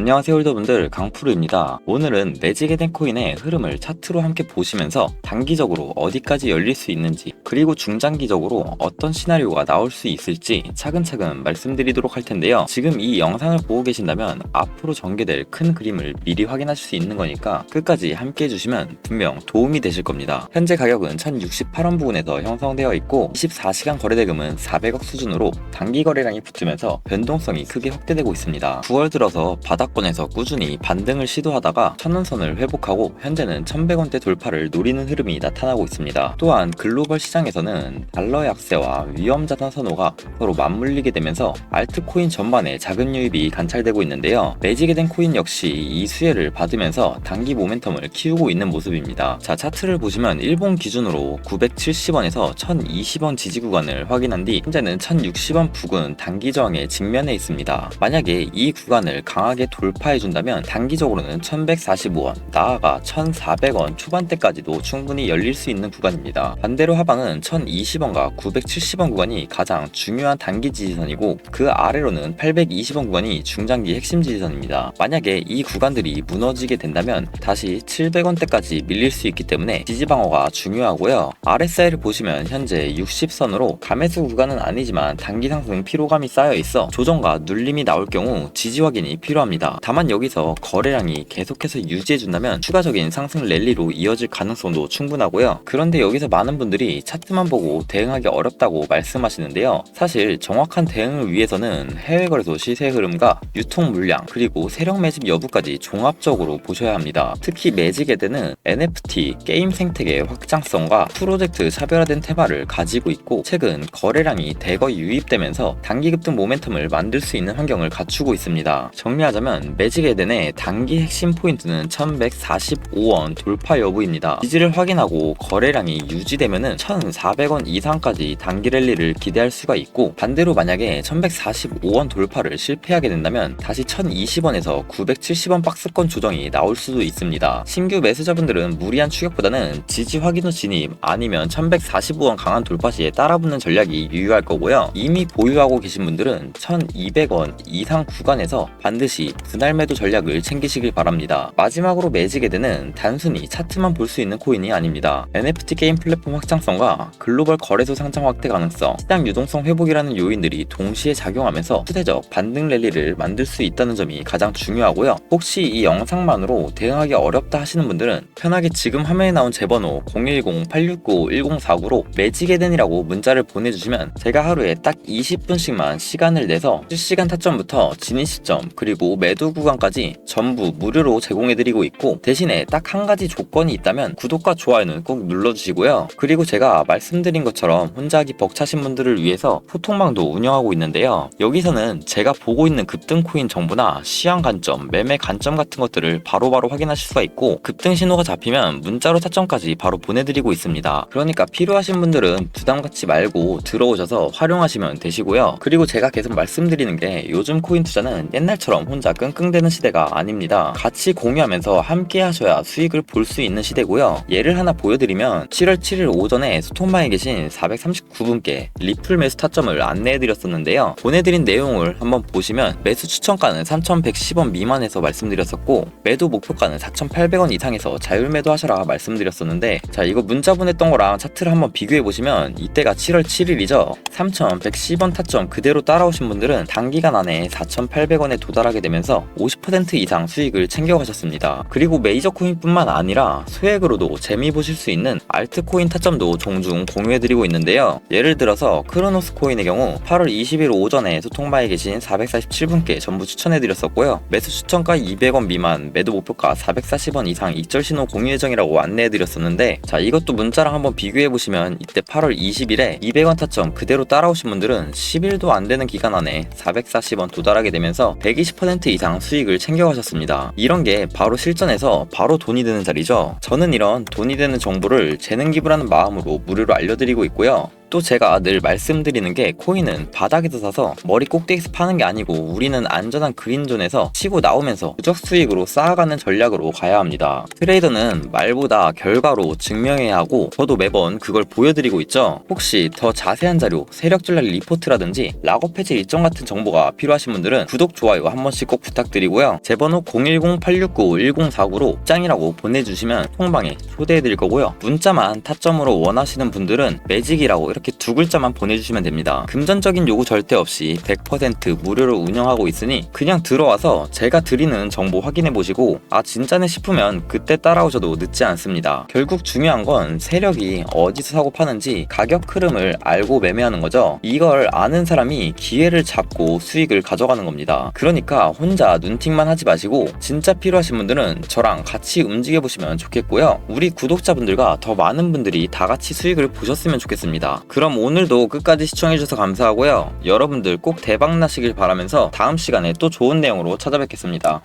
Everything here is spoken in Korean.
안녕하세요 홀더분들 강프루입니다. 오늘은 매직에 된 코인의 흐름을 차트로 함께 보시면서 단기적으로 어디까지 열릴 수 있는지 그리고 중장기적으로 어떤 시나리오가 나올 수 있을지 차근차근 말씀드리도록 할 텐데요. 지금 이 영상을 보고 계신다면 앞으로 전개될 큰 그림을 미리 확인하실 수 있는 거니까 끝까지 함께 해주시면 분명 도움이 되실 겁니다. 현재 가격은 1068원 부근에서 형성되어 있고 24시간 거래대금은 400억 수준으로 단기 거래량이 붙으면서 변동성이 크게 확대되고 있습니다. 9월 들어서 바닥 권에서 꾸준히 반등을 시도하다가 천원선을 회복하고 현재는 1100원대 돌파를 노리는 흐름이 나타나고 있습니다. 또한 글로벌 시장에서는 달러 약세와 위험 자산 선호가 서로 맞물리게 되면서 알트코인 전반에 작은 유입이 관찰되고 있는데요. 매지게 된 코인 역시 이 수혜를 받으면서 단기 모멘텀을 키우고 있는 모습입니다. 자, 차트를 보시면 일본 기준으로 970원에서 1020원 지지 구간을 확인한 뒤 현재는 1060원 부근 단기 저항에 직면해 있습니다. 만약에 이 구간을 강하게 돌파해준다면 단기적으로는 1145원, 나아가 1400원 초반대까지도 충분히 열릴 수 있는 구간입니다. 반대로 하방은 1020원과 970원 구간이 가장 중요한 단기 지지선이고 그 아래로는 820원 구간이 중장기 핵심 지지선입니다. 만약에 이 구간들이 무너지게 된다면 다시 700원대까지 밀릴 수 있기 때문에 지지 방어가 중요하고요. RSI를 보시면 현재 60선으로 감매수 구간은 아니지만 단기 상승 피로감이 쌓여 있어 조정과 눌림이 나올 경우 지지 확인이 필요합니다. 다만 여기서 거래량이 계속해서 유지해준다면 추가적인 상승 랠리로 이어질 가능성도 충분하고요. 그런데 여기서 많은 분들이 차트만 보고 대응하기 어렵다고 말씀하시는데요. 사실 정확한 대응을 위해서는 해외 거래소 시세 흐름과 유통 물량 그리고 세력 매집 여부까지 종합적으로 보셔야 합니다. 특히 매직에드는 NFT 게임 생태계의 확장성과 프로젝트 차별화된 테마를 가지고 있고 최근 거래량이 대거 유입되면서 단기 급등 모멘텀을 만들 수 있는 환경을 갖추고 있습니다. 정리하자면 매직 에덴의 단기 핵심 포인트는 1145원 돌파 여부입니다. 지지를 확인하고 거래량이 유지되면은 1400원 이상까지 단기 랠리를 기대할 수가 있고 반대로 만약에 1145원 돌파를 실패하게 된다면 다시 1020원에서 970원 박스권 조정이 나올 수도 있습니다. 신규 매수자분들은 무리한 추격보다는 지지 확인 후 진입 아니면 1145원 강한 돌파 시에 따라붙는 전략이 유효할 거고요. 이미 보유하고 계신 분들은 1200원 이상 구간에서 반드시 분할 매도 전략을 챙기시길 바랍니다. 마지막으로 매직에드는 단순히 차트만 볼 수 있는 코인이 아닙니다. NFT 게임 플랫폼 확장성과 글로벌 거래소 상장 확대 가능성, 시장 유동성 회복이라는 요인들이 동시에 작용하면서 추세적 반등 랠리를 만들 수 있다는 점이 가장 중요하고요. 혹시 이 영상만으로 대응하기 어렵다 하시는 분들은 편하게 지금 화면에 나온 제 번호 010-869-1049로 매직에덴이라고 문자를 보내주시면 제가 하루에 딱 20분씩만 시간을 내서 실시간 타점부터 진입 시점 그리고 매도 구간까지 전부 무료로 제공해드리고 있고 대신에 딱 한 가지 조건이 있다면 구독과 좋아요는 꼭 눌러주시고요. 그리고 제가 말씀드린 것처럼 혼자 하기 벅차신 분들을 위해서 소통방도 운영하고 있는데요. 여기서는 제가 보고 있는 급등 코인 정보나 시황 관점, 매매 관점 같은 것들을 바로바로 확인하실 수가 있고 급등 신호가 잡히면 문자로 타점까지 바로 보내드리고 있습니다. 그러니까 필요하신 분들은 부담 갖지 말고 들어오셔서 활용하시면 되시고요. 그리고 제가 계속 말씀드리는 게 요즘 코인 투자는 옛날처럼 혼자 끙끙대는 시대가 아닙니다. 같이 공유하면서 함께 하셔야 수익을 볼 수 있는 시대고요. 예를 하나 보여드리면 7월 7일 오전에 스톤바에 계신 439분께 리플 매수 타점을 안내해드렸었는데요. 보내드린 내용을 한번 보시면 매수 추천가는 3,110원 미만에서 말씀드렸었고 매도 목표가는 4,800원 이상에서 자율 매도 하셔라 말씀드렸었는데 자 이거 문자 보냈던 거랑 차트를 한번 비교해 보시면 이때가 7월 7일이죠. 3,110원 타점 그대로 따라오신 분들은 단기간 안에 4,800원에 도달하게 되면서 50% 이상 수익을 챙겨가셨습니다. 그리고 메이저 코인뿐만 아니라 소액으로도 재미 보실 수 있는 알트코인 타점도 종종 공유해드리고 있는데요. 예를 들어서 크로노스 코인의 경우 8월 20일 오전에 소통바에 계신 447분께 전부 추천해드렸었고요. 매수 추천가 200원 미만, 매도 목표가 440원 이상 익절 신호 공유 예정이라고 안내해드렸었는데 자 이것도 문자랑 한번 비교해보시면 이때 8월 20일에 200원 타점 그대로 따라오신 분들은 10일도 안 되는 기간 안에 440원 도달하게 되면서 120% 이상 수익을 챙겨가셨습니다. 이런 게 바로 실전에서 바로 돈이 되는 자리죠. 저는 이런 돈이 되는 정보를 재능 기부라는 마음으로 무료로 알려드리고 있고요. 또 제가 늘 말씀드리는 게 코인은 바닥에서 사서 머리 꼭대기에서 파는 게 아니고 우리는 안전한 그린존에서 치고 나오면서 누적 수익으로 쌓아가는 전략으로 가야 합니다. 트레이더는 말보다 결과로 증명해야 하고 저도 매번 그걸 보여드리고 있죠. 혹시 더 자세한 자료, 세력 전략 리포트라든지 락업 해지 일정 같은 정보가 필요하신 분들은 구독, 좋아요 한 번씩 꼭 부탁드리고요. 제 번호 010-869-1049로 입장이라고 보내주시면 통방에 초대해드릴 거고요. 문자만 타점으로 원하시는 분들은 매직이라고 이렇게 두 글자만 보내주시면 됩니다. 금전적인 요구 절대 없이 100% 무료로 운영하고 있으니 그냥 들어와서 제가 드리는 정보 확인해 보시고 아 진짜네 싶으면 그때 따라오셔도 늦지 않습니다. 결국 중요한 건 세력이 어디서 사고 파는지 가격 흐름을 알고 매매하는 거죠. 이걸 아는 사람이 기회를 잡고 수익을 가져가는 겁니다. 그러니까 혼자 눈팅만 하지 마시고 진짜 필요하신 분들은 저랑 같이 움직여 보시면 좋겠고요. 우리 구독자분들과 더 많은 분들이 다 같이 수익을 보셨으면 좋겠습니다. 그럼 오늘도 끝까지 시청해주셔서 감사하고요. 여러분들 꼭 대박 나시길 바라면서 다음 시간에 또 좋은 내용으로 찾아뵙겠습니다.